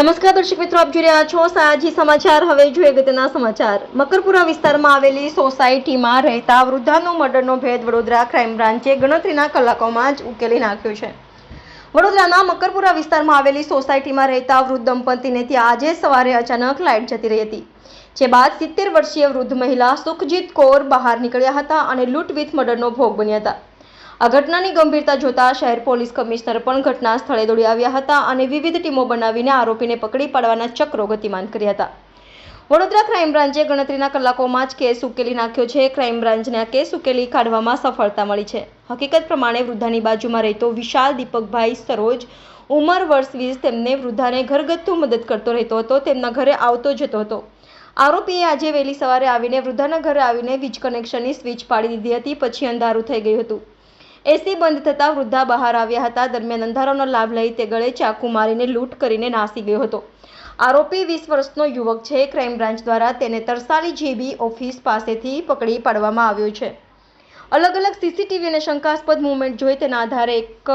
નમસ્કાર દર્શક મિત્રો, આપ જોઈ રહ્યા છો સાજી સમાચાર. હવે જોઈએ અગત્યના સમાચાર. મકરપુરા વિસ્તારમાં આવેલી સોસાયટીમાં રહેતા વૃદ્ધાનો મર્ડરનો ભેદ વડોદરા ક્રાઇમ બ્રાન્ચે ગણતરીના કલાકોમાં જ ઉકેલી નાખ્યો છે. વડોદરાના મકરપુરા વિસ્તારમાં આવેલી સોસાયટીમાં રહેતા વૃદ્ધ દંપતીને ત્યાં આજે સવારે અચાનક લાઇટ જતી રહી હતી, જે બાદ સિત્તેર વર્ષીય વૃદ્ધ મહિલા સુખજીત કૌર બહાર નીકળ્યા હતા અને લૂંટ વિથ મર્ડરનો ભોગ બન્યા હતા. આ ઘટનાની ગંભીરતા જોતા શહેર પોલીસ કમિશનર પણ ઘટના સ્થળે દોડી આવ્યા હતા અને વિવિધ ટીમો બનાવીને આરોપીને પકડી પાડવાના ચક્રો ગતિમાન કર્યા હતા. વડોદરા ક્રાઇમ બ્રાન્ચે ગણતરીના કલાકોમાં જ કેસ ઉકેલી નાખ્યો છે. ક્રાઇમ બ્રાન્ચને આ કેસ ઉકેલી કાઢવામાં સફળતા મળી છે. હકીકત પ્રમાણે વૃદ્ધાની બાજુમાં રહેતો વિશાલ દીપકભાઈ સરોજ ઉંમર વર્ષ વીસ, તેમને વૃદ્ધાને ઘરગથ્થુ મદદ કરતો રહેતો હતો, તેમના ઘરે આવતો જતો હતો. આરોપીએ આજે વહેલી સવારે આવીને વૃદ્ધાના ઘરે આવીને વીજ કનેક્શનની સ્વિચ પાડી દીધી હતી, પછી અંધારું થઈ ગયું હતું. એસી બંધ થતાં વૃદ્ધા બહાર આવ્યા હતા. દરમિયાન અંધારાનો લાભ લઈ તે ગળે ચાકુ મારીને લૂંટ કરીને નાસી ગયો હતો. આરોપી વીસ વર્ષનો યુવક છે. ક્રાઇમ બ્રાન્ચ દ્વારા તેને તરસાલી જેબી ઓફિસ પાસેથી પકડી પાડવામાં આવ્યો છે. અલગ અલગ સીસીટીવી અને શંકાસ્પદ મુવમેન્ટ જોઈ તેના આધારે એક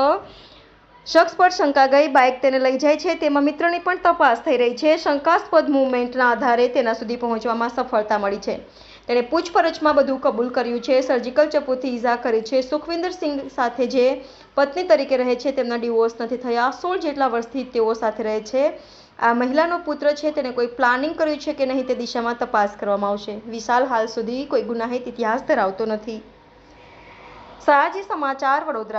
શખ્સ પર શંકા ગઈ, બાઇક તેને લઈ જાય છે, તેમાં મિત્રની પણ તપાસ થઈ રહી છે. શંકાસ્પદ મુવમેન્ટના આધારે તેના સુધી પહોંચવામાં સફળતા મળી છે. તેણે પૂછપરછમાં બધું કબૂલ કર્યું છે. સર્જિકલ ચપ્પુથી ઈજા કરી છે. સુખવિન્દર સિંઘ સાથે જે પત્ની તરીકે રહે છે, તેમના ડિવોર્સ નથી થયા. સોળ જેટલા વર્ષથી તેઓ સાથે રહે છે. આ મહિલાનો પુત્ર છે. તેને કોઈ પ્લાનિંગ કર્યું છે કે નહીં તે દિશામાં તપાસ કરવામાં આવશે. વિશાલ હાલ સુધી કોઈ ગુનાહિત ઇતિહાસ ધરાવતો નથી. સાજી સમાચાર, વડોદરા.